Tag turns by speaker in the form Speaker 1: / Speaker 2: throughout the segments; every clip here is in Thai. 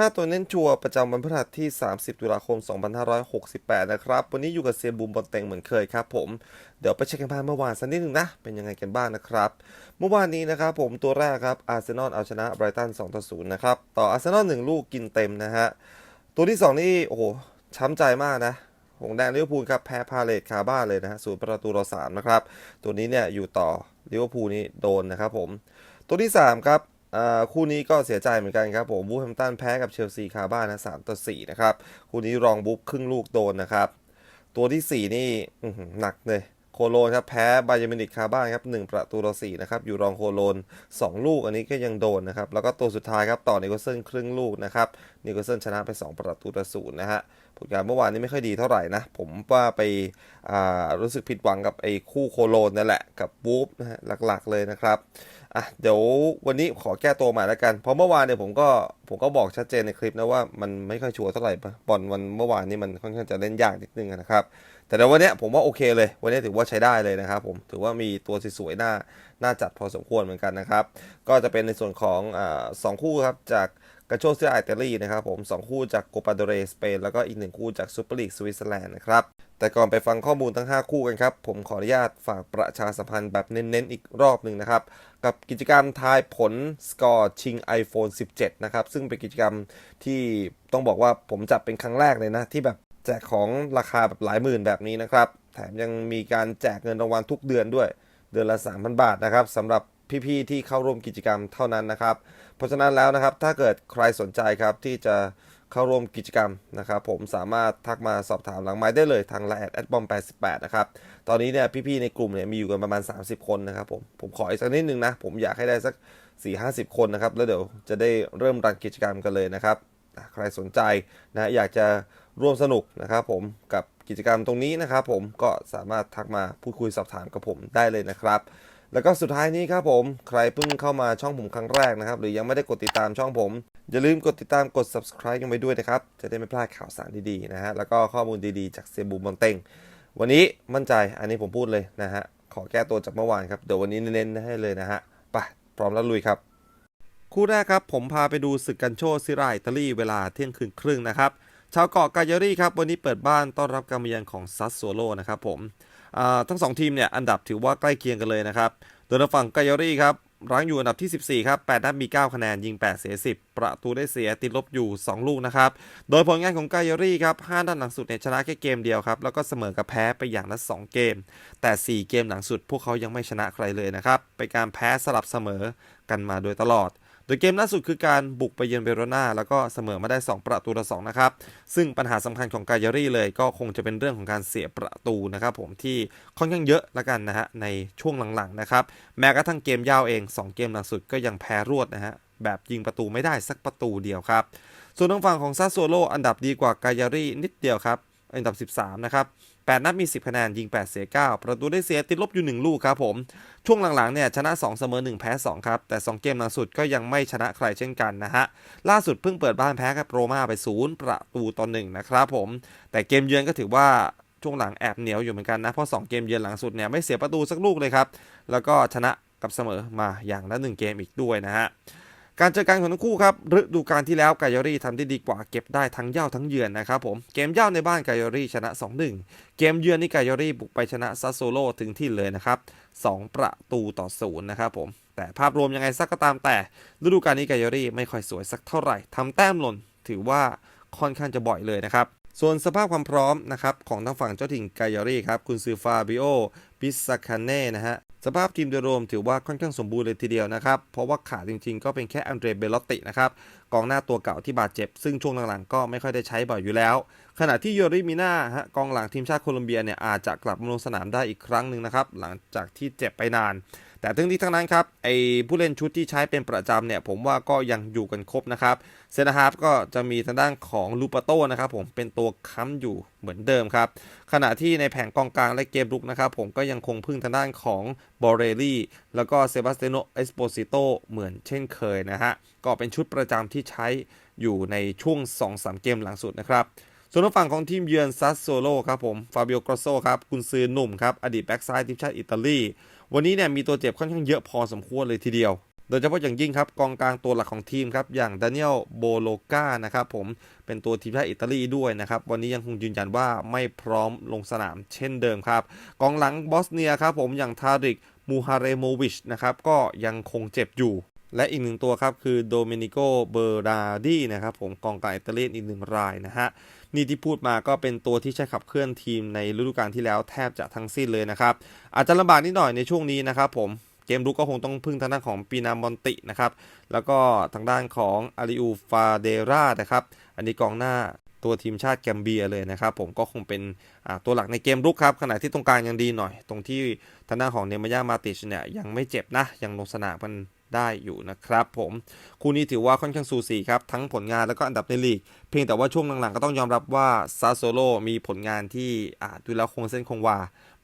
Speaker 1: 5 ตัวเน้นชัวร์ประจำวันพฤหัสที่ 30 ตุลาคม 2568 นะครับ วันนี้อยู่กับเซียนบูมบอลเต็งเหมือนเคยครับผม เดี๋ยวไปเช็คกันบ้างเมื่อวานสักนิดหนึ่งนะ เป็นยังไงกันบ้างนะครับ เมื่อวานนี้นะครับผมตัวแรกครับอาร์เซนอลเอาชนะไบรตัน2ต่อ0นะครับ ต่ออาร์เซนอล1ลูกกินเต็มนะฮะ ตัวที่ 2 นี่ โอ้โห ช้ำใจมากนะหงแดงลิเวอร์พูลครับแพ้พาเลตคาบ้านเลยนะฮะศูนย์ประตูต่อสามนะครับ ตัวนี้เนี่ยอยู่ต่อลิเวอร์พูลนี่โดนนะครับผม ตัวที่3ครับ คู่นี้ก็เสียใจเหมือนกันครับผมบูฟแฮมตันแพ้กับเชลซีคาบ้านนะสามต่อสี่นะครับ คู่นี้รองบุ๊บครึ่งลูกโดนนะครับ ตัวที่4นี่อื้อหือหนักเลยโคโลนครับแพ้บายร์มินิกคาบ้านครับ1ประตูต่อ4นะครับอยู่รองโคโลน2ลูกอันนี้ก็ยังโดนนะครับแล้วก็ตัวสุดท้ายครับต่อนิโคเซนครึ่งลูกนะครับนิโคเซนชนะไป 2 ประตูต่อศูนย์นะฮะผลงานเมื่อวานนี้ไม่ค่อยดีเท่าไหร่นะ ผมว่าไปารู้สึกผิดหวังกับไอ้คู่โคโลนนั่นแหละกับบูฟนะฮะหลักๆเลยนะครับ อะเดี๋ยววันนี้ขอแก้ตัวใหม่แล้วกัน เพราะเมื่อวานเนี่ยผมก็ผมก็บอกชัดเจนในคลิปนะว่ามันไม่ค่อยชัวร์เท่าไหร่บอลวันเมื่อวานนี่มันค่อนข้างจะเล่นยากนิดนึงนะครับ แต่ในวันนี้ผมว่าโอเคเลย วันนี้ถือว่าใช้ได้เลยนะครับผมถือว่ามีตัวสวยๆหน้าหน้าจัดพอสมควรเหมือนกันนะครับ ก็จะเป็นในส่วนของอสองคู่ครับจาก กาโชเซียอิตาลีนะครับผมสองคู่จากโกปาโดเรสเปน แล้วก็อีกหนึ่งคู่จากซูเปอร์ลีกสวิตเซอร์แลนด์นะครับ แต่ก่อนไปฟังข้อมูลทั้ง 5 คู่กันครับ ผมขออนุญาตฝากประชาสัมพันธ์แบบเน้นๆ อีกรอบหนึ่งนะครับ กับกิจกรรมทายผลสกอร์ชิง iPhone 17 นะครับ ซึ่งเป็นกิจกรรมที่ต้องบอกว่าผมจัดเป็นครั้งแรกเลยนะ ที่แบบแจกของราคาแบบหลายหมื่นแบบนี้นะครับ แถมยังมีการแจกเงินรางวัลทุกเดือนด้วย เดือนละ 3,000 บาทนะครับสำหรับพี่ๆที่เข้าร่วมกิจกรรมเท่านั้นนะครับ เพราะฉะนั้นแล้วนะครับถ้าเกิดใครสนใจครับที่จะเข้าร่วมกิจกรรมนะครับผมสามารถทักมาสอบถามหลังไม้ได้เลยทางไลน์แอดบอม88นะครับตอนนี้เนี่ยพี่ๆในกลุ่มเนี่ยมีอยู่กันประมาณ 30 คนนะครับผมผมขออีกสักนิดนึงนะ ผมอยากให้ได้สัก 4-50 คนนะครับ แล้วเดี๋ยวจะได้เริ่มรันกิจกรรมกันเลยนะครับ ใครสนใจนะอยากจะร่วมสนุกนะครับผมกับกิจกรรมตรงนี้นะครับผมก็สามารถทักมาพูดคุยสอบถามกับผมได้เลยนะครับ แล้วก็สุดท้ายนี้ครับผม ใครเพิ่งเข้ามาช่องผมครั้งแรกนะครับ หรือยังไม่ได้กดติดตามช่องผม อย่าลืมกดติดตามกด subscribe กันไปด้วยนะครับ จะได้ไม่พลาดข่าวสารดีๆนะฮะ แล้วก็ข้อมูลดีๆจากเซบูมบอนเต็ง วันนี้มั่นใจ อันนี้ผมพูดเลยนะฮะ ขอแก้ตัวจากเมื่อวานครับ เดี๋ยววันนี้เน้นๆให้เลยนะฮะ ไป พร้อมแล้วลุยครับ คู่แรกครับ ผมพาไปดูศึกกันโชซิราอิตาลีเวลาเที่ยงคืนครึ่งนะครับ ชาวเกาะกาเยรี่ครับ วันนี้เปิดบ้านต้อนรับการมาเยือนของซัสโซโลนะครับผม ทั้งสองทีมเนี่ยอันดับถือว่าใกล้เคียงกันเลยนะครับ โดยทางฝั่งกาเยารีครับรั้งอยู่อันดับที่ 14 ครับ 8 นัดมี 9 คะแนน ยิง 8 เสีย 10 ประตูได้เสียติดลบอยู่ 2 ลูกนะครับ โดยผลงานของกาเยารีครับ 5 นัดหลังสุดเนี่ยชนะแค่เกมเดียวครับ แล้วก็เสมอกับแพ้ไปอย่างละ 2 เกม แต่ 4 เกมหลังสุด พวกเขายังไม่ชนะใครเลยนะครับเป็นการแพ้สลับเสมอกันมาโดยตลอด โดยเกมล่าสุดคือการบุกไปเยือนเวโรนาแล้วก็เสมอมาได้ 2 ประตูต่อ2นะครับ ซึ่งปัญหาสำคัญของกายารีเลยก็คงจะเป็นเรื่องของการเสียประตูนะครับผมที่ค่อนข้างเยอะละกันนะฮะในช่วงหลังๆนะครับแม้กระทั่งเกมยาวเอง 2 เกมหลังสุดก็ยังแพ้รวดนะฮะแบบยิงประตูไม่ได้สักประตูเดียวครับ ส่วนทางฝั่งของซาโซโลอันดับดีกว่ากายารีนิดเดียวครับอันดับ 13 นะครับ 8 นัดมี 10 คะแนน ยิง 8 เสีย 9 ประตูได้เสียติดลบอยู่ 1 ลูกครับผม ช่วงหลังๆเนี่ยชนะ 2 เสมอ 1 แพ้ 2 ครับ แต่ 2 เกมล่าสุดก็ยังไม่ชนะใครเช่นกันนะฮะ ล่าสุดเพิ่งเปิดบ้านแพ้กับโรม่าไป 0 ประตูต่อ1นะครับผม แต่เกมเยือนก็ถือว่าช่วงหลังแอบเหนียวอยู่เหมือนกันนะ เพราะ 2 เกมเยือนหลังสุดเนี่ยไม่เสียประตูสักลูกเลยครับ แล้วก็ชนะกับเสมอมาอย่างละ 1 เกมอีกด้วยนะฮะ การเจอกันของทั้งคู่ครับฤดูกาลที่แล้วกายอรี่ทำได้ดีกว่าเก็บได้ทั้งเย่าทั้งเยือนนะครับผมเกมเย่าในบ้านกายอรี่ชนะ 2-1 เกมเยือนนี่กายอรี่บุกไปชนะซัสโซโลถึงที่เลยนะครับ2ประตูต่อศูนย์นะครับผมแต่ภาพรวมยังไงสักก็ตามแต่ฤดูกาลนี้กายอรี่ไม่ค่อยสวยสักเท่าไหร่ทำแต้มหล่นถือว่าค่อนข้างจะบ่อยเลยนะครับ ส่วนสภาพความพร้อมนะครับของทางฝั่งเจ้าถิ่นกายอรี่ครับคุณซือฟาบิโอปิสคาเน่นะฮะสภาพทีมโดยรวมถือว่าค่อนข้างสมบูรณ์เลยทีเดียวนะครับ เพราะว่าขาดจริงๆ ก็เป็นแค่อันเดรเบลลตตินะครับกองหน้าตัวเก่าที่บาดเจ็บ ซึ่งช่วงหลังๆ ก็ไม่ค่อยได้ใช้บ่อยอยู่แล้ว ขณะที่โยริมิน่าฮะกองหลังทีมชาติโคลอมเบียเนี่ยอาจจะกลับมาลงสนามได้อีกครั้งหนึ่งนะครับหลังจากที่เจ็บไปนาน แต่ทั้งนี้ทั้งนั้นครับไอผู้เล่นชุดที่ใช้เป็นประจำเนี่ยผมว่าก็ยังอยู่กันครบนะครับเซนฮาร์ฟก็จะมีทางด้านของลูปาโต้นะครับผมเป็นตัวค้ำอยู่เหมือนเดิมครับขณะที่ในแผงกองกลางและเกมรุกนะครับผมก็ยังคงพึ่งทางด้านของบอเรลี่แล้วก็เซบาสเตโนเอสโปซิโตเหมือนเช่นเคยนะฮะก็เป็นชุดประจำที่ใช้อยู่ในช่วง 2-3 เกมหลังสุดนะครับส่วนฝั่งของทีมเยือนซัสโซโลครับผม ฟาบิโอกรโซครับกุนซือหนุ่มครับ อดีตแบ็กซ้ายทีมชาติอิตาลี วันนี้เนี่ยมีตัวเจ็บค่อนข้างเยอะพอสมควรเลยทีเดียว โดยเฉพาะอย่างยิ่งครับกองกลางตัวหลักของทีมครับอย่างดานิเอลโบโลกานะครับผมเป็นตัวทีมชาติอิตาลีด้วยนะครับ วันนี้ยังคงยืนยันว่าไม่พร้อมลงสนามเช่นเดิมครับ กองหลังบอสเนียครับผมอย่างทาริกมูฮาเรโมวิชนะครับก็ยังคงเจ็บอยู่ และอีกหนึ่งตัวครับคือโดเมนิโก เบอร์ราดีนะครับผมกองกลางอิตาเลียนอีกหนึ่งรายนะฮะนี่ที่พูดมาก็เป็นตัวที่ใช้ขับเคลื่อนทีมในฤดูกาลที่แล้วแทบจะทั้งสิ้นเลยนะครับ อาจจะลำบากนิดหน่อยในช่วงนี้นะครับผมเกมรุกก็คงต้องพึ่งทางด้านของปีนามอนตินะครับ แล้วก็ทางด้านของอาริอูฟาเดรานะครับ อันนี้กองหน้าตัวทีมชาติแกมเบียเลยนะครับ ผมก็คงเป็นตัวหลักในเกมรุกครับขณะที่ตรงกลางยังดีหน่อย ตรงที่ทางด้านของเนมายามาติชเนี่ยยังไม่เจ็บนะยังลงสนามกัน ได้อยู่นะครับผมคู่นี้ถือว่าค่อนข้างสูสีครับ ทั้งผลงานแล้วก็อันดับในลีก เพียงแต่ว่าช่วงหลังๆ ก็ต้องยอมรับว่าซาโซโลมีผลงานที่ดูแล้วคงเส้นคงวา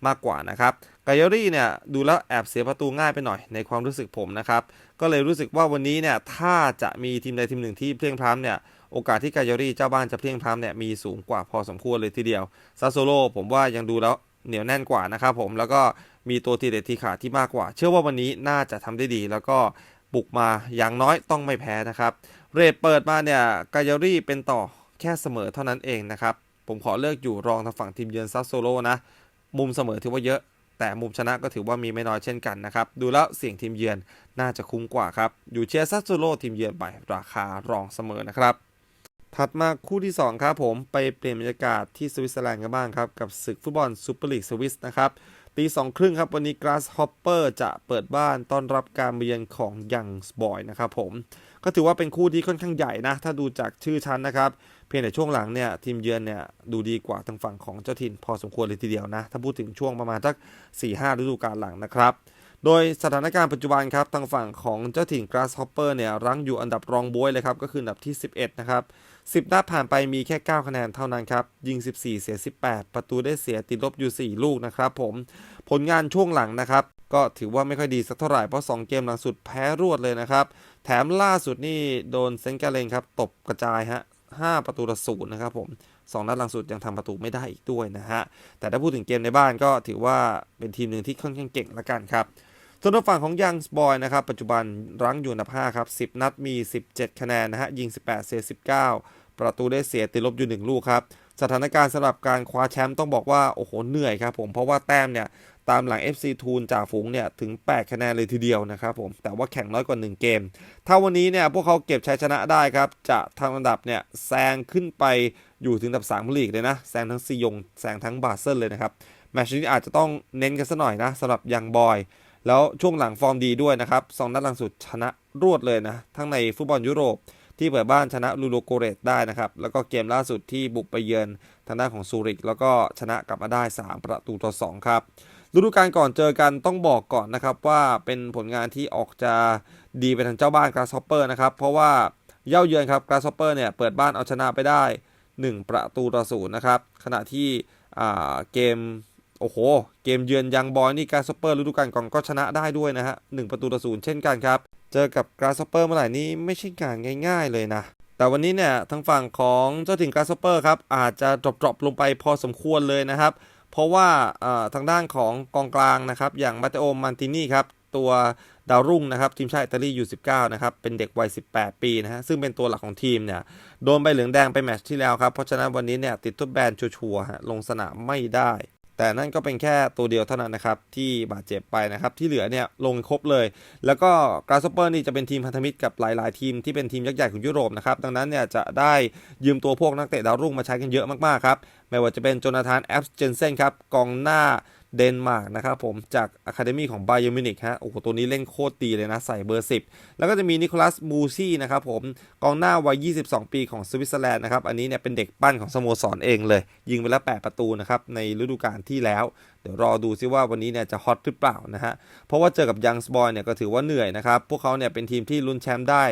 Speaker 1: มากกว่านะครับกายรี่เนี่ยดูแล้วแอบเสียประตูง่ายไปหน่อยในความรู้สึกผมนะครับ ก็เลยรู้สึกว่าวันนี้เนี่ยถ้าจะมีทีมใดทีมหนึ่งที่เพลียงพล้ำเนี่ยโอกาสที่กายรี่เจ้าบ้านจะเพลียงพล้ำเนี่ยมีสูงกว่าพอสมควรเลยทีเดียวซาโซโลผมว่ายังดูแล้วเหนียวแน่นกว่านะครับผมแล้วก็ มีตัวทีเด็ดทีขาดที่มากกว่า เชื่อว่าวันนี้น่าจะทำได้ดี แล้วก็บุกมาอย่างน้อยต้องไม่แพ้นะครับ เรทเปิดมาเนี่ยกายรี่เป็นต่อแค่เสมอเท่านั้นเองนะครับ ผมขอเลือกอยู่รองทางฝั่งทีมเยือนซัสโซโลนะ มุมเสมอถือว่าเยอะ แต่มุมชนะก็ถือว่ามีไม่น้อยเช่นกันนะครับ ดูแล้วเสี่ยงทีมเยือนน่าจะคุ้มกว่าครับ อยู่เชียร์ซัสโซโลทีมเยือนไปราคารองเสมอนะครับถัดมาคู่ที่ 2 ครับผมไปเปลี่ยนบรรยากาศที่สวิตเซอร์แลนด์กันบ้างครับ กับศึกฟุตบอลซูเปอร์ลีกสวิสนะครับ ตีสองครึ่งครับ วันนี้กราสฮอปเปอร์จะเปิดบ้านต้อนรับการเยือนของยังสบอยนะครับผม ก็ถือว่าเป็นคู่ที่ค่อนข้างใหญ่นะ ถ้าดูจากชื่อชั้นนะครับ เพียงแต่ช่วงหลังเนี่ย ทีมเยือนเนี่ย ดูดีกว่าทางฝั่งของเจ้าถิ่นพอสมควรเลยทีเดียวนะ ถ้าพูดถึงช่วงประมาณสัก4-5ฤดูกาลหลังนะครับโดยสถานการณ์ปัจจุบันครับทางฝั่งของเจ้าถิ่น Grasshopper เนี่ยรั้งอยู่อันดับรองบวยเลยครับ ก็คืออันดับที่ 11 นะครับ 10นัดผ่านไปมีแค่ 9 คะแนนเท่านั้นครับ ยิง 14 เสีย 18 ประตูได้เสียติดลบอยู่ 4 ลูกนะครับผมผลงานช่วงหลังนะครับ ก็ถือว่าไม่ค่อยดีสักเท่าไหร่ เพราะ 2 เกมหลังสุดแพ้รวดเลยนะครับ แถมล่าสุดนี่โดนเซนกาเลงครับตบกระจายฮะ5ประตูต่อศูนย์นะครับผม2นัดหลังสุดยังทำประตูไม่ได้อีกด้วยนะฮะแต่ถ้าพูดถึงเกมในบ้านก็ถือว่าเป็นทีมหนึ่งที่ค่อนข้างเก่งละกันครับ ส่วนทางฝั่งของยังสบอยนะครับ ปัจจุบันรั้งอยู่อันดับ5ครับ 10 นัดมี 17 คะแนนนะฮะ ยิง 18 เสีย 19 ประตูได้เสียติดลบอยู่ 1 ลูกครับ สถานการณ์สำหรับการคว้าแชมป์ต้องบอกว่า โอ้โห เหนื่อยครับผม เพราะว่าแต้มเนี่ย ตามหลัง FC ทูนจากฝูงเนี่ย ถึง 8 คะแนนเลยทีเดียวนะครับผม แต่ว่าแข่งน้อยกว่า 1 เกม ถ้าวันนี้เนี่ย พวกเขาเก็บชัยชนะได้ครับ จะทำอันดับเนี่ยแซงขึ้นไปอยู่ถึงอันดับ3ลีกเลยนะ แซงทั้งซียง แซงทั้งบาเซลเลยนะครับ แมตช์นี้อาจจะต้องเน้นกันสัหน่อยนะสำหรับยังบอย แล้วช่วงหลังฟอร์มดีด้วยนะครับสองนัดหลังสุดชนะรวดเลยนะ ทั้งในฟุตบอลยุโรปที่เปิดบ้านชนะลูโลโกเรตได้นะครับ แล้วก็เกมล่าสุดที่บุกไปเยือนทางด้านของซูริก แล้วก็ชนะกลับมาได้ 3 ประตูต่อ 2 ครับฤดูกาลก่อนเจอกันต้องบอกก่อนนะครับว่าเป็นผลงานที่ออกจะดีไปทางเจ้าบ้านกราสฮอปเปอร์นะครับ เพราะว่าเย่าเยือนครับกราสฮอปเปอร์เนี่ยเปิดบ้านเอาชนะไปได้ 1 ประตูต่อศูนย์นะครับขณะที่เกม โอ้โห เกมเยือนยังบอยนี่กราสเปอร์ฤดูกาลก่อนก็ชนะได้ด้วยนะฮะหประตูต่อศูนย์เช่นกันครับ เจอกับกราสเปอร์เมื่อไหร่นี้ไม่ใช่การง่ายๆเลยนะ แต่วันนี้เนี่ยทางฝั่งของเจ้าถิ่นกราสเปอร์ครับอาจจะดรอปๆลงไปพอสมควรเลยนะครับ เพราะว่าทางด้านของกองกลางนะครับอย่างมาเตโอมันตินี่ครับตัวดาวรุ่งนะครับทีมชาติอิตาลีอยู่ 19 นะครับ เป็นเด็กวัย 18 ปีนะฮะ ซึ่งเป็นตัวหลักของทีมเนี่ย โดนใบเหลืองแดงไปแมตช์ที่แล้วครับ เพราะฉะนั้นวันนี้เนี่ยติดทดแบนชัวร์ๆลงสนามไม่ได้ แต่นั่นก็เป็นแค่ตัวเดียวเท่านั้นนะครับ ที่บาดเจ็บไปนะครับ ที่เหลือเนี่ยลงครบเลย แล้วก็กราสเปอร์นี่จะเป็นทีมพันธมิตรกับหลาย ๆ ทีมที่เป็นทีมยักษ์ใหญ่ของยุโรปนะครับ ดังนั้นเนี่ยจะได้ยืมตัวพวกนักเตะดาวรุ่งมาใช้กันเยอะมาก ๆ ครับ ไม่ว่าจะเป็นโจนาธานแอปเจนเซนครับกองหน้า เดนมาร์กนะครับผมจากอะคาเดมี่ของไบเยอร์มินิกฮะโอ้โหตัวนี้เล่นโคตรดีเลยนะ ใส่เบอร์ 10 แล้วก็จะมีนิโคลัสมูซี่นะครับผมกองหน้าวัย 22 ปีของสวิตเซอร์แลนด์นะครับ อันนี้เนี่ยเป็นเด็กปั้นของสโมสรเองเลย ยิงไปแล้ว 8 ประตูนะครับ ในฤดูกาลที่แล้ว เดี๋ยวรอดูซิว่าวันนี้เนี่ยจะฮอตหรือเปล่านะฮะเพราะว่าเจอกับยังสบอยเนี่ยก็ถือว่าเหนื่อยนะครับพวกเขาเนี่ยเป็นทีมที่ลุ้นแชมป์ได้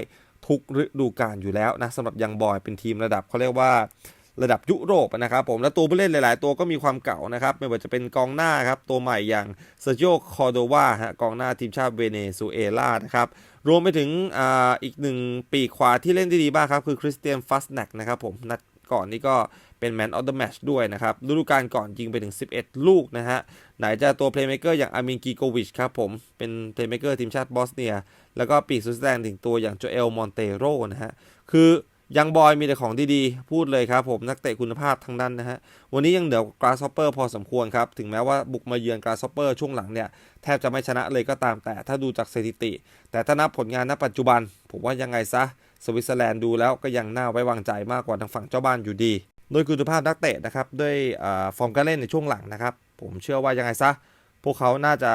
Speaker 1: ทุกฤดูกาลอยู่แล้วนะสำหรับยังบอยเป็นทีมระดับเขาเรียกว่า ระดับยุโรปนะครับผมและตัวผู้เล่นหลาย ๆ ตัวก็มีความเก่านะครับไม่ว่าจะเป็นกองหน้าครับตัวใหม่อย่างเซอร์โอคอโดวาฮะกองหน้าทีมชาติเวเนซุเอลานะครับรวมไปถึงออีกหนึ่งปีขวาที่เล่นได้ดีบ้างครับคือคริสเตียนฟัสแนกนะครับผมนักก่อนนี้ก็เป็น Man of the Match ด้วยนะครับฤดูกาลก่อนยิงไปถึง 11 ลูกนะฮะไหนจะตัวเพลย์เม k เกอร์อย่างอามินกีโกวิชครับผมเป็นเพลย์เม k เกอร์ทีมชาติบอสเนีย แล้วก็ปีกสุดแสดงถึงตัวอย่างโจเอลมอนเตโรนะฮะคือ ยังบอยมีแต่ของดีๆ พูดเลยครับผมนักเตะคุณภาพทั้งนั้นนะฮะ วันนี้ยังเหนือกราสฮอปเปอร์พอสมควรครับ ถึงแม้ว่าบุกมาเยือนกราสฮอปเปอร์ช่วงหลังเนี่ย แทบจะไม่ชนะเลยก็ตามแต่ถ้าดูจากสถิติ แต่ถ้านับผลงานณปัจจุบัน ผมว่ายังไงซะ สวิตเซอร์แลนด์ดูแล้วก็ยังน่าไว้วางใจมากกว่าทางฝั่งเจ้าบ้านอยู่ดี โดยคุณภาพนักเตะนะครับด้วยอฟอร์มการเล่นในช่วงหลังนะครับผมเชื่อว่ายังไงซะพวกเขาน่าจะ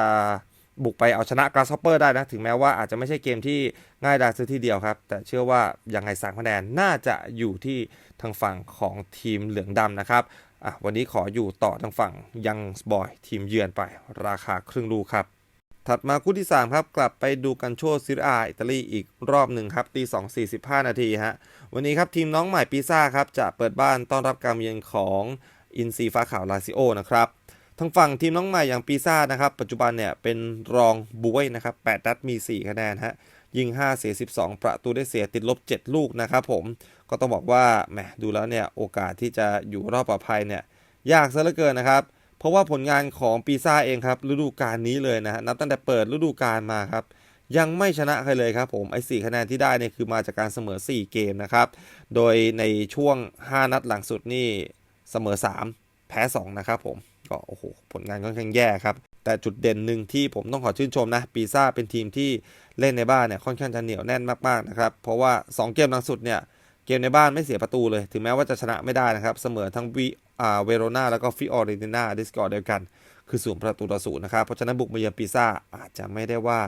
Speaker 1: บุกไปเอาชนะกราสฮอปเปอร์ได้นะ ถึงแม้ว่าอาจจะไม่ใช่เกมที่ง่ายดายซะทีเดียวครับ แต่เชื่อว่ายังไงสามคะแนนน่าจะอยู่ที่ทางฝั่งของทีมเหลืองดำนะครับอะวันนี้ขออยู่ต่อทางฝั่งยังบอยทีมเยือนไป ราคาครึ่งลูกครับ ถัดมาคู่ที่ 3 ครับ กลับไปดูกันโชซิรอาอิตาลีอีกรอบหนึ่งครับตี2 45 นาทีฮะวันนี้ครับทีมน้องใหม่ปีซ่าครับจะเปิดบ้านต้อนรับการเยือนของอินซีฟ้าขาวลาซิโอนะครับ ทางฝั่งทีมน้องใหม่อย่างปีซ่านะครับ ปัจจุบันเนี่ยเป็นรองบุ้ยนะครับ8นัดมี 4 คะแนนฮะยิง 5 เสีย 12 ประตูได้เสียติดลบ 7 ลูกนะครับผมก็ต้องบอกว่าแหมดูแล้วเนี่ยโอกาสที่จะอยู่รอบปลอดภัยเนี่ยยากซะเหลือเกินนะครับ เพราะว่าผลงานของปีซ่าเองครับฤดูกาลนี้เลยนะฮะนับตั้งแต่เปิดฤดูกาลมาครับยังไม่ชนะใครเลยครับผมไอ้สคะแนนที่ได้เนี่ยคือมาจากการเสมอ 4 เกมนะครับโดยในช่วง 5 นัดหลังสุดนี่เสมอ 3 แพ้ 2 นะครับผม ก็โอ้โหผลงานค่อนข้างแย่ครับ แต่จุดเด่นหนึ่งที่ผมต้องขอชื่นชมนะ ปีซ่าเป็นทีมที่เล่นในบ้านเนี่ยค่อนข้างจะเหนียวแน่นมากๆนะครับ เพราะว่า 2 เกมหลังสุดเนี่ยเกมในบ้านไม่เสียประตูเลย ถึงแม้ว่าจะชนะไม่ได้นะครับ เสมอทั้งวีอ่าเวโรนาแล้วก็ฟิออริตินาดิสกอร์เดียวกัน คือศูนย์ประตูต่อศูนย์นะครับ เพราะฉะนั้นบุกมาเยือนปีซ่าอาจจะไม่ได้ว่า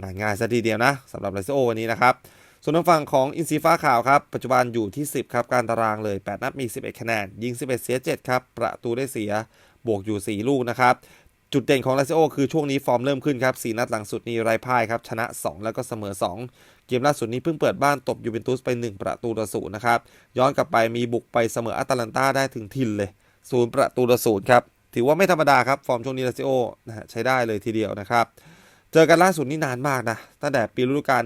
Speaker 1: ง่ายง่ายซะทีเดียวนะสำหรับไลซิโอวันนี้นะครับส่วนทางฝั่งของอินซีฟ้าขาวครับ ปัจจุบันอยู่ที่ 10 ครับ การตารางเลย 8 นัดมี 11 คะแนน ยิง 11 เสีย 7 ครับ ประตูได้เสีย บวกอยู่ 4 ลูกนะครับจุดเด่นของลาซิโอคือช่วงนี้ฟอร์มเริ่มขึ้นครับ4นัดหลังสุดนี้ไร้พ่ายครับชนะ 2 แล้วก็เสมอ 2 เกมล่าสุดนี้เพิ่งเปิดบ้านตบยูเวนตุสไป 1 ประตูต่อศูนย์นะครับย้อนกลับไปมีบุกไปเสมออัตแลนตาได้ถึงทินเลยศูนย์ประตูต่อศูนย์ครับถือว่าไม่ธรรมดาครับฟอร์มช่วงนี้ลาซิโอนะใช้ได้เลยทีเดียวนะครับเจอกันล่าสุดนี่นานมากนะตั้งแต่ปีฤดูกาล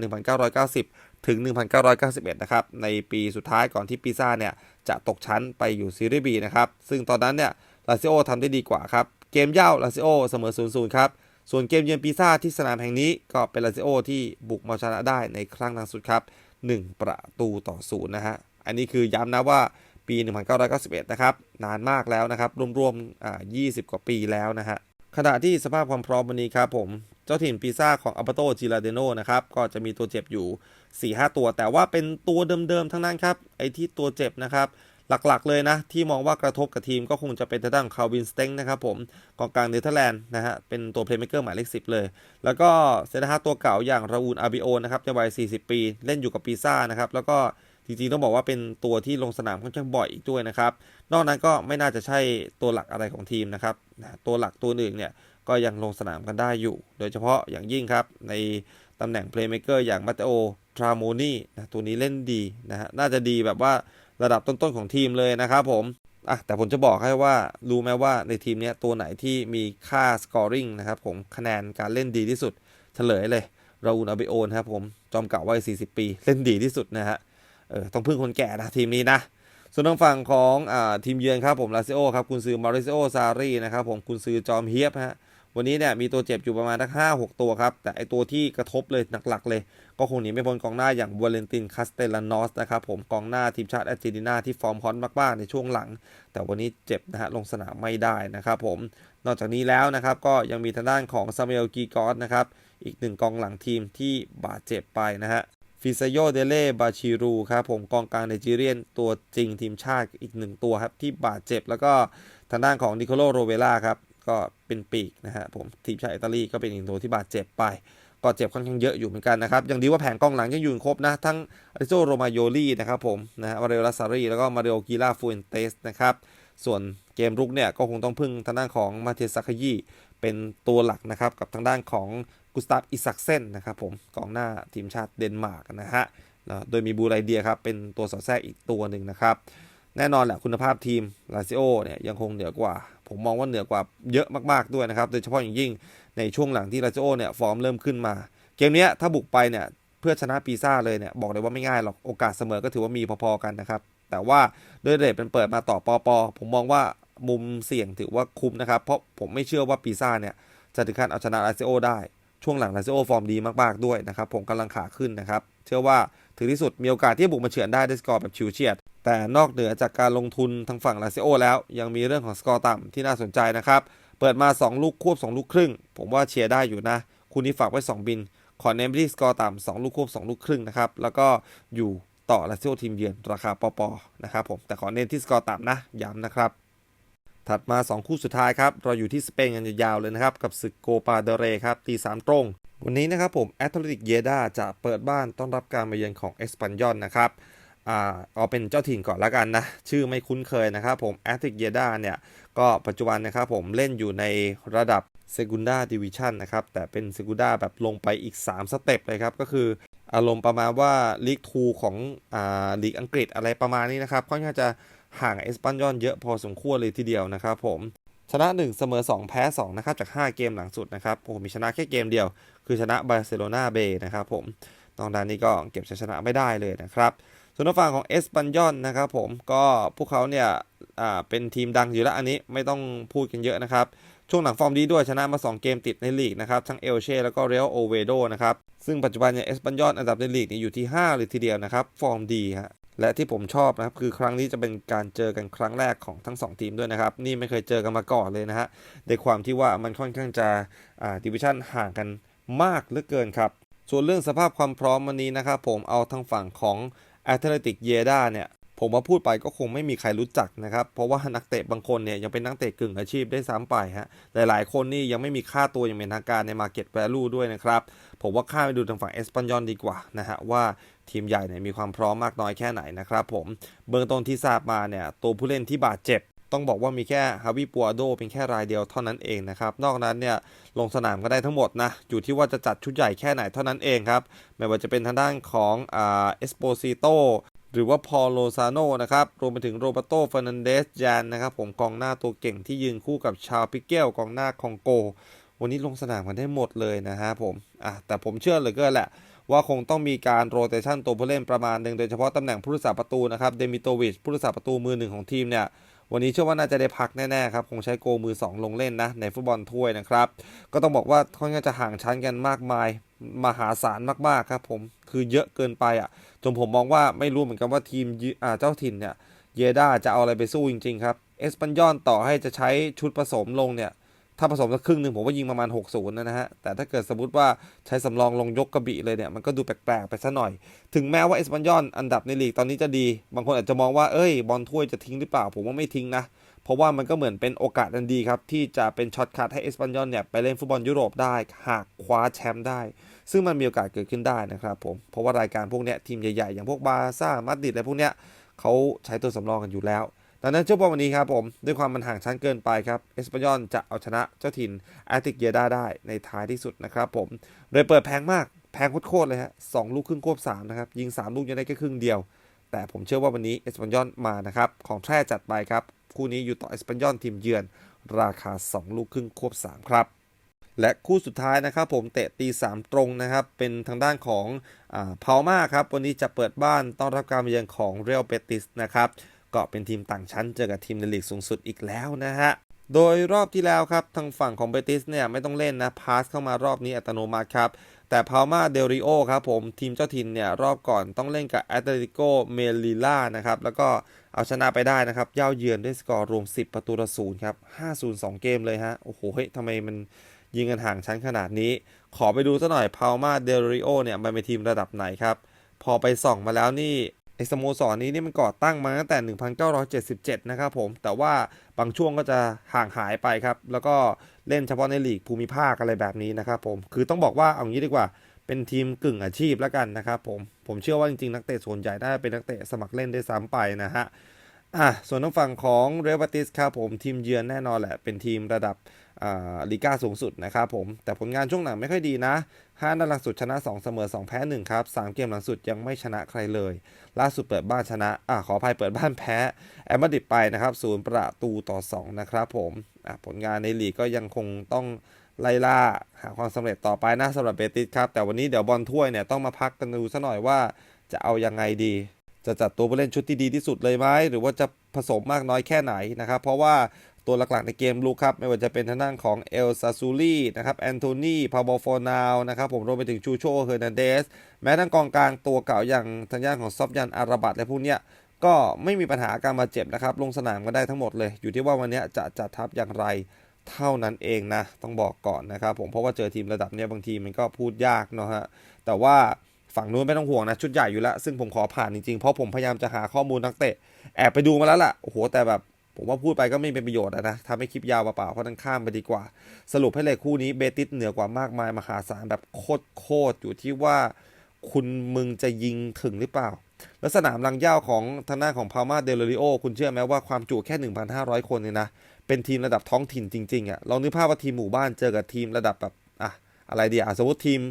Speaker 1: 1990 ถึง 1991 นะครับในปีสุดท้ายก่อนที่ปีซ่าเนี่ยจะตกชั้นไปอยู่ซีรีส์บีนะครับซึ่งตอนนั้นเนี่ย ลาซิโอทำได้ดีกว่าครับ เกมเย่าลาซิโอเสมอ 0-0 ครับ ส่วนเกมเยือนปีซ่าที่สนามแห่งนี้ก็เป็นลาซิโอที่บุกมาชนะได้ในครั้งล่าสุดครับ 1 ประตูต่อศูนย์นะฮะ อันนี้คือย้ำนะว่าปี 1991 นะครับ นานมากแล้วนะครับ รวมๆอ่า20 กว่าปีแล้วนะฮะ ขณะที่สภาพความพร้อมวันนี้ครับผมเจ้าถิ่นปีซ่าของอัปโตจิราเดโนนะครับ ก็จะมีตัวเจ็บอยู่ 4-5 ตัว แต่ว่าเป็นตัวเดิมๆ ทั้งนั้นครับ ไอ้ที่ตัวเจ็บนะครับ หลักๆ เลยนะ ที่มองว่ากระทบกับทีมก็คงจะเป็นทางด้านคาวินสเต็งนะครับผมกองกลางเนเธอร์แลนด์นะฮะเป็นตัวเพลย์เม k เกอร์หมายเลข10เลย แล้วก็เซนเตอร์ฮาตัวเก่าอย่างราอูลอาบิโอนะครับในวัย 40 ปี เล่นอยู่กับปีซ่านะครับแล้วก็จริงๆต้องบอกว่าเป็นตัวที่ลงสนามค่อนข้างบ่อยอีกด้วยนะครับ นอกนั้นก็ไม่น่าจะใช่ตัวหลักอะไรของทีมนะครับตัวหลักตัวอื่นเนี่ยก็ยังลงสนามกันได้อยู่ โดยเฉพาะอย่างยิ่งครับ ในตำแหน่งเพลย์เม k เกอร์อย่างมาเตโอทราโมนีนะตัวนี้เล่นดีนะฮะน่าจะดีแบบว่า ระดับต้นๆของทีมเลยนะครับผมอะแต่ผมจะบอกให้ว่ารู้ไหมว่าในทีมนี้ตัวไหนที่มีค่าสกอร์ริงนะครับผมคะแนนการเล่นดีที่สุดเฉลยเลยราอูนอาเบโอนครับผมจอมเก่าวัย 40 ปี เล่นดีที่สุดนะฮะเออต้องพึ่งคนแก่นะทีมนี้นะส่วนทางฝั่งของอ่าทีมเยือนครับผมลาซิโอครับคุณซื้อมาริซิโอซารีนะครับผมคุณซื้อจอมเฮียบฮะ วันนี้เนี่ยมีตัวเจ็บอยู่ประมาณทักห้าหกตัวครับ แต่ไอตัวที่กระทบเลยหลักๆเลย ก็คงหนีไม่พ้นกองหน้าอย่างวาเลนตินคาสเตลานอสนะครับผมกองหน้าทีมชาติอาร์เจนตินาที่ฟอร์มฮอตมากๆในช่วงหลัง แต่วันนี้เจ็บนะฮะลงสนามไม่ได้นะครับผมนอกจากนี้แล้วนะครับก็ยังมีทางด้านของซามูเอลกีกอสนะครับอีกหนึ่งกองหลังทีมที่บาดเจ็บไปนะฮะฟิซโยเดเล่บาชิรูครับผมกองกลางไนจีเรียนตัวจริงทีมชาติอีกหนึ่งตัวครับที่บาดเจ็บแล้วก็ทางด้านของนิโคโลโรเวล่าครับ ก็เป็นปีกนะฮะผมทีมชาติอิตาลีก็เป็นอีกตัวที่บาดเจ็บไป ก็เจ็บค่อนข้างเยอะอยู่เหมือนกันนะครับยังดีว่าแผงกองหลังยังอยู่ครบนะ ทั้งอาริโซโรมาโยลีนะครับผมนะฮะมาเรโอลาซารีแล้วก็มาเรโอกีลาฟูเอนเตสนะครับส่วนเกมรุกเนี่ยก็คงต้องพึ่งทางด้านของมาเทซักยีเป็นตัวหลักนะครับกับทางด้านของกุสตาฟอิซักเซนนะครับผมกองหน้าทีมชาติเดนมาร์กนะฮะโดยมีบูไรเดียครับเป็นตัวสอดแทรกอีกตัวหนึ่งนะครับ แน่นอนแหละคุณภาพทีมลาซิโอเนี่ยยังคงเหนือกว่า ผมมองว่าเหนือกว่าเยอะมากๆด้วยนะครับ โดยเฉพาะอย่างยิ่งในช่วงหลังที่ลาซิโอเนี่ยฟอร์มเริ่มขึ้นมา เกมนี้ถ้าบุกไปเนี่ยเพื่อชนะปีซ่าเลยเนี่ยบอกเลยว่าไม่ง่ายหรอกโอกาสเสมอก็ถือว่ามีพอๆกันนะครับ แต่ว่าด้วยเรทเป็นเปิดมาต่อปอปอผมมองว่ามุมเสี่ยงถือว่าคุ้มนะครับ เพราะผมไม่เชื่อว่าปีซ่าเนี่ยจะถึงขั้นเอาชนะลาซิโอได้ช่วงหลังลาซิโอฟอร์มดีมากๆด้วยนะครับผมกำลังขาขึ้นนะครับ เชื่อว่า ถึงที่สุดมีโอกาสที่บุกมาเฉือนได้ด้วยสกอร์แบบชิวเฉียด แต่นอกเหนือจากการลงทุนทางฝั่งลาซิโอแล้ว ยังมีเรื่องของสกอร์ต่ำที่น่าสนใจนะครับ เปิดมา 2 ลูกควบ 2 ลูกครึ่ง ผมว่าเชียร์ได้อยู่นะคุณนี้ฝากไว้ 2 บิน ขอเน้นไปที่สกอร์ต่ำ2ลูกควบ 2 ลูกครึ่งนะครับ แล้วก็อยู่ต่อลาซิโอทีมเยือนราคาปอปอนะครับผม แต่ขอเน้นที่สกอร์ต่ำนะ ย้ำนะครับ ถัดมา 2 คู่สุดท้ายครับ เราอยู่ที่สเปนกันยาวๆเลยนะครับ กับศึกโกปาเดเรครับ ตี3ตรง วันนี้นะครับผมแอตเลติกเยดาจะเปิดบ้านต้อนรับการมาเยือนของเอสปันยอนนะครับอ่าเอาเป็นเจ้าถิ่นก่อนละกันนะ ชื่อไม่คุ้นเคยนะครับผมแอตเลติกเยดาเนี่ย ก็ปัจจุบันนะครับผมเล่นอยู่ในระดับเซกุนดาดิวิชันนะครับ แต่เป็นเซกุนดาแบบลงไปอีก 3 สเต็ปเลยครับ ก็คืออารมณ์ประมาณว่าลีกทูของอ่าลีกอังกฤษอะไรประมาณนี้นะครับค่อนข้างจะห่างเอสปันยอนเยอะพอสมควรเลยทีเดียวนะครับผม ชนะ 1 เสมอ 2 แพ้ 2 นะครับ จาก 5 เกมหลังสุดนะครับโอ้โหมีชนะแค่เกมเดียว คือชนะบาร์เซโลนาเบย์นะครับผมนอกจากนี้ก็เก็บชัยชนะไม่ได้เลยนะครับ ส่วนทางฝั่งของเอสปันยอนนะครับผมก็พวกเขาเนี่ยเป็นทีมดังอยู่แล้วอันนี้ไม่ต้องพูดกันเยอะนะครับ ช่วงหลังฟอร์มดีด้วยชนะมา 2 เกมติดในลีกนะครับ ทั้งเอลเช่แล้วก็เรอัลโอเวโดนะครับ ซึ่งปัจจุบันเนี่ยเอสปันยอนอันดับในลีกนี่อยู่ที่ 5 เลยทีเดียวนะครับ ฟอร์มดีฮะ และที่ผมชอบนะครับคือครั้งนี้จะเป็นการเจอกันครั้งแรกของทั้ง 2 ทีมด้วยนะครับ นี่ไม่เคยเจอกันมาก่อนเลยนะฮะในความที่ว่ามันค่อนข้างจะอ่าดิวิชั่นห่างกันมากเหลือเกินครับ ส่วนเรื่องสภาพความพร้อมวันนี้นะครับผมเอาทางฝั่งของแอตเลติกเยดาเนี่ยผมว่าพูดไปก็คงไม่มีใครรู้จักนะครับ เพราะว่านักเตะบางคนเนี่ยยังเป็นนักเตะกึ่งอาชีพได้ซ้ำไปฮะ หลายๆคนนี่ยังไม่มีค่าตัวอย่างเป็นทางการใน Market Value ด้วยนะครับ ผมว่าข้าไปดูทางฝั่งเอสปันยอนดีกว่านะฮะว่า ทีมใหญ่เนี่ยมีความพร้อมมากน้อยแค่ไหนนะครับผมเบื้องต้นที่ทราบมาเนี่ยตัวผู้เล่นที่บาดเจ็บ ต้องบอกว่ามีแค่ฮาวิปัวโดเป็นแค่รายเดียวเท่านั้นเองนะครับนอกนั้นเนี่ยลงสนามก็ได้ทั้งหมดนะอยู่ที่ว่าจะจัดชุดใหญ่แค่ไหนเท่านั้นเองครับไม่ว่าจะเป็นทางด้านของอ่าเอสโปซิโตหรือว่าพอลโลซาโนนะครับ รวมไปถึงโรเบโตเฟร์นันเดสยานนะครับ ผมกองหน้าตัวเก่งที่ยืนคู่กับชาวปิเกลกองหน้าคองโก วันนี้ลงสนามกันได้หมดเลยนะฮะผมอะแต่ผมเชื่อเหลือเกินแหละ ว่าคงต้องมีการโรเตชันตัวผู้เล่นประมาณหนึ่งโดยเฉพาะตำแหน่งผู้รักษาประตูนะครับเดมิโตวิชผู้รักษาประตูมือหนึ่งของทีมเนี่ยวันนี้เชื่อว่าน่าจะได้พักแน่ๆครับ คงใช้โกมือ 2 ลงเล่นนะ ในฟุตบอลถ้วยนะครับ ก็ต้องบอกว่าค่อนข้างจะห่างชั้นกันมากมาย มหาศาลมากๆครับผมคือเยอะเกินไปอะจนผมมองว่าไม่รู้เหมือนกันว่าทีมเจ้าถิ่นเนี่ยเยด้าจะเอาอะไรไปสู้จริง ๆ ครับ เอสปันยอนต่อให้จะใช้ชุดผสมลงเนี่ย ถ้าผสมสักครึ่งหนึ่งผมว่ายิงประมาณ 60 นะฮะ แต่ถ้าเกิดสมมติว่าใช้สำรองลงยกกระบี่เลยเนี่ย มันก็ดูแปลกๆ ไปซะหน่อย ถึงแม้ว่าเอสปันยอนอันดับในลีกตอนนี้จะดี บางคนอาจจะมองว่า เอ้ย บอลถ้วยจะทิ้งหรือเปล่า ผมว่าไม่ทิ้งนะ เพราะว่ามันก็เหมือนเป็นโอกาสอันดีครับ ที่จะเป็นช็อตคัทให้เอสปันยอนเนี่ยไปเล่นฟุตบอลยุโรปได้ หากคว้าแชมป์ได้ ซึ่งมันมีโอกาสเกิดขึ้นได้นะครับผม เพราะว่ารายการพวกเนี้ยทีมใหญ่ๆอย่างพวกบาร์ซ่ามาดริดอะไรพวกเนี้ยเขาใช้ตัวสำรองกันอยู่แล้ว ดังนั้นเจ้าบอลวันนี้ครับผม ด้วยความมันห่างชั้นเกินไปครับเอสป n ยอนจะเอาชนะเจ้าถิ่นแอตติกเยดาได้ในท้ายที่สุดนะครับผมเลยเปิดแพงมากแพงโคตรเลยฮะสองลูกครึ่งควบสามนะครับยิง 3 ลูกยังได้แค่ครึ่งเดียว แต่ผมเชื่อว่าวันนี้เอสป n ยอนมานะครับของแท้จัดไปครับคู่นี้อยู่ต่อเอสป n ยอนทีมเยือน ราคา 2 ลูกครึ่งควบ3ครับและคู่สุดท้ายนะครับผมเตะตี 3 ตรงนะครับ เป็นทางด้านของพาวมาครับ วันนี้จะเปิดบ้านต้อนรับการมาเยือนของเรอัลเบติสนะครับ ก็เป็นทีมต่างชั้นเจอกับทีมในลีกสูงสุดอีกแล้วนะฮะโดยรอบที่แล้วครับทางฝั่งของเบติสเนี่ยไม่ต้องเล่นนะพาสเข้ามารอบนี้อัตโนมัติครับแต่พามาเดริโอครับผมทีมเจ้าถิ่นเนี่ยรอบก่อนต้องเล่นกับแอตเลติโกเมลิล่านะครับแล้วก็เอาชนะไปได้นะครับเย่าเยือนด้วยสกอร์รวม 10 ประตูต่อศูนย์ครับ5-0 2 เกมเลยฮะโอ้โหเฮ้ยทำไมมันยิงกันห่างชั้นขนาดนี้ ขอไปดูซะหน่อยพามาเดริโอเนี่ยมันเป็นทีมระดับไหนครับพอไปส่องมาแล้วนี่ ไอสโมสรนี้นี่มันก่อตั้งมาตั้งแต่ 1977 นะครับผม แต่ว่าบางช่วงก็จะห่างหายไปครับ แล้วก็เล่นเฉพาะในลีกภูมิภาคอะไรแบบนี้นะครับผม คือต้องบอกว่าเอางี้ดีกว่า เป็นทีมกึ่งอาชีพแล้วกันนะครับผม ผมเชื่อว่าจริงๆ นักเตะส่วนใหญ่ได้เป็นนักเตะสมัครเล่นได้ซ้ำไปนะฮะ อะ ส่วนทางฝั่งของเรอัลบาติสครับผมทีมเยือนแน่นอนแหละ เป็นทีมระดับ ลีก้าสูงสุดนะครับผม แต่ผลงานช่วงหลังไม่ค่อยดีนะ5นัดหลังสุดชนะ 2 เสมอ 2 แพ้ 1 ครับ 3 เกมหลังสุดยังไม่ชนะใครเลย ล่าสุดเปิดบ้านชนะอ่าขออภัยเปิดบ้านแพ้แอมมาดิดไปนะครับศูนย์ประตูต่อ 2 นะครับผมผลงานในลีกก็ยังคงต้องไล่ล่าหาความสำเร็จต่อไปนะสำหรับเบติสครับ แต่วันนี้เดี๋ยวบอลถ้วยเนี่ยต้องมาพักกันดูซะหน่อยว่าจะเอายังไงดี จะจัดตัวผู้เล่นชุดที่ดีที่สุดเลยไหมหรือว่าจะผสมมากน้อยแค่ไหนนะครับ เพราะว่า ตัวหลักๆในเกมลูกครับ ไม่ว่าจะเป็นทางด้านของเอลซาซูลีนะครับแอนโทนีพาโบฟอนาวนะครับผมรวมไปถึงชูโชเฮอร์นันเดส แม้ทั้งกองกลางตัวเก่าอย่างทางด้านของซอฟยันอาราบัตและพวกเนี้ยก็ไม่มีปัญหาการบาดเจ็บนะครับ ลงสนามก็ได้ทั้งหมดเลย อยู่ที่ว่าวันนี้จะจัดทัพอย่างไรเท่านั้นเองนะ ต้องบอกก่อนนะครับผมเพราะว่าเจอทีมระดับเนี้ยบางทีมันก็พูดยากเนาะฮะแต่ว่าฝั่งนู้นไม่ต้องห่วงนะ ชุดใหญ่อยู่แล้ว ซึ่งผมขอผ่านจริงๆ เพราะผมพยายามจะหาข้อมูลนักเตะ แอบไปดูมาแล้วล่ะ โอ้โห แต่แบบ ผมว่าพูดไปก็ไม่เป็นประโยชน์อะนะทำให้คลิปยาวเปล่าๆเพราะนั้นข้ามไปดีกว่า สรุปให้เลยคู่นี้เบติสเหนือกว่ามากมายมหาศาลแบบโคตรๆอยู่ที่ว่าคุณมึงจะยิงถึงหรือเปล่า แล้วสนามลังย่าของทางหน้าของพามาเดลริโอคุณเชื่อไหมว่าความจุแค่ 1,500 คนเนี่ยนะ เป็นทีมระดับท้องถิ่นจริงๆอะ่ะลองนึกภาพว่าทีมหมู่บ้านเจอกับทีมระดับแบบอะอะไรดีอะสมมติทีม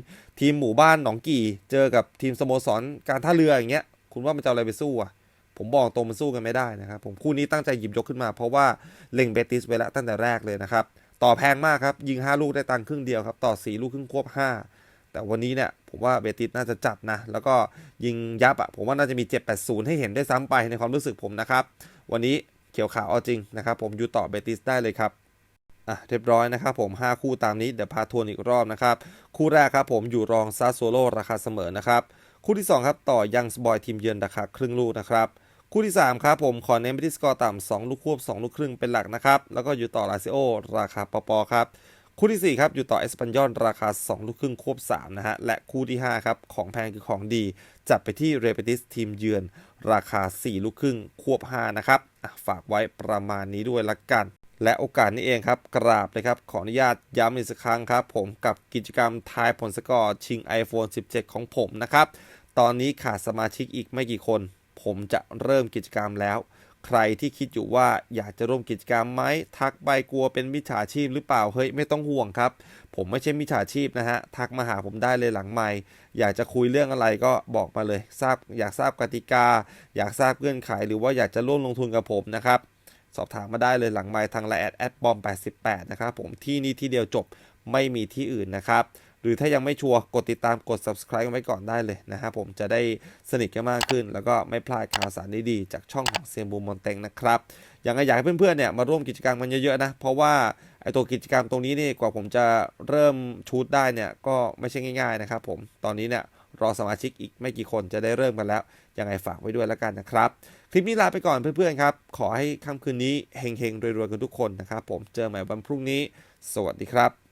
Speaker 1: ทีมหมู่บ้านหนองกี่ เจอกับทีมสโมสรการท่าเรืออย่างเงี้ยคุณว่ามันจะอาอะไรไปสู้อะ ผมบอกตรงมันสู้กันไม่ได้นะครับผมคู่นี้ตั้งใจหยิบยกขึ้นมาเพราะว่าเล็งเบติสไว้แล้วตั้งแต่แรกเลยนะครับต่อแพงมากครับยิง 5 ลูกได้ตังค์ครึ่งเดียวครับต่อ 4 ลูกครึ่งควบ 5 แต่วันนี้เนี่ยผมว่าเบติสน่าจะจัดนะ แล้วก็ยิงยับอะ่ะผมว่าน่าจะมี 7-8-0 ให้เห็นได้ซ้ำไปในความรู้สึกผมนะครับ วันนี้เขียวขาวเอาจริงนะครับ ผมอยู่ต่อเบติสได้เลยครับอะเรียบร้อยนะครับผม 5 คู่ตามนี้เดี๋ยวพาทวนอีกรอบนะครับ คู่แรกครับผมอยู่รองซาโซโลราคาเสมอนะครับคู่ที่ 2 ครับต่อยังสบอยทีมเยือนราคาครึ่งลูกนะครับ คู่ที่ 3 ครับผมขอเน้นไปที่สกอร์ต่ำ2ลูกควบ 2 ลูกครึ่งเป็นหลักนะครับ แล้วก็อยู่ต่อลาซิโอ ราคาปอปอครับ คู่ที่ 4 ครับ อยู่ต่อเอสปันยอนราคา 2 ลูกครึ่งควบ 3 นะฮะ และคู่ที่ 5 ครับ ของแพงคือของดี จัดไปที่เรเปติสทีมเยือน ราคา 4 ลูกครึ่งควบ 5 นะครับฝากไว้ประมาณนี้ด้วยละกันและโอกาสนี้เองครับกราบเลยครับขออนุญาตย้ำอีกสักครั้งครับ ผมกับกิจกรรมทายผลสกอร์ชิง iPhone 17 ของผมนะครับ ตอนนี้ขาดสมาชิกอีกไม่กี่คน ผมจะเริ่มกิจกรรมแล้ว ใครที่คิดอยู่ว่าอยากจะร่วมกิจกรรมไหมทักไปกลัวเป็นมิจฉาชีพหรือเปล่าเฮ้ยไม่ต้องห่วงครับ ผมไม่ใช่มิจฉาชีพนะฮะทักมาหาผมได้เลยหลังไม่อยากจะคุยเรื่องอะไรก็บอกมาเลย ทราบอยากทราบกติกา อยากทราบเงื่อนไข หรือว่าอยากจะร่วมลงทุนกับผมนะครับสอบถามมาได้เลยหลังไมค์ทางไลน์แอดแอดบอม88 นะครับผมที่นี่ที่เดียวจบไม่มีที่อื่นนะครับ หรือถ้ายังไม่ชัวร์กดติดตามกด subscribe กันไว้ก่อนได้เลยนะครับผมจะได้สนิทกันมากขึ้น แล้วก็ไม่พลาดข่าวสารดีๆจากช่องของเซียนบูมอนเต็งนะครับอยังไงอยากให้เพื่อนๆเนี่ยมาร่วมกิจกรรมกันเยอะๆนะเพราะว่าไอตัวกิจกรรมตรงนี้นี่กว่าผมจะเริ่มชูดได้เนี่ยก็ไม่ใช่ง่ายๆนะครับผมตอนนี้เนี่ยรอสมาชิกอีกไม่กี่คนจะได้เริ่มกันแล้ว ยังไงฝากไว้ด้วยแล้วกันนะครับ คลิปนี้ลาไปก่อนเพื่อนๆครับ ขอให้ค่ำคืนนี้เฮงๆรวยๆกันทุกคนนะครับผมเจอใหม่วันพรุ่งนี้ สวัสดีครับ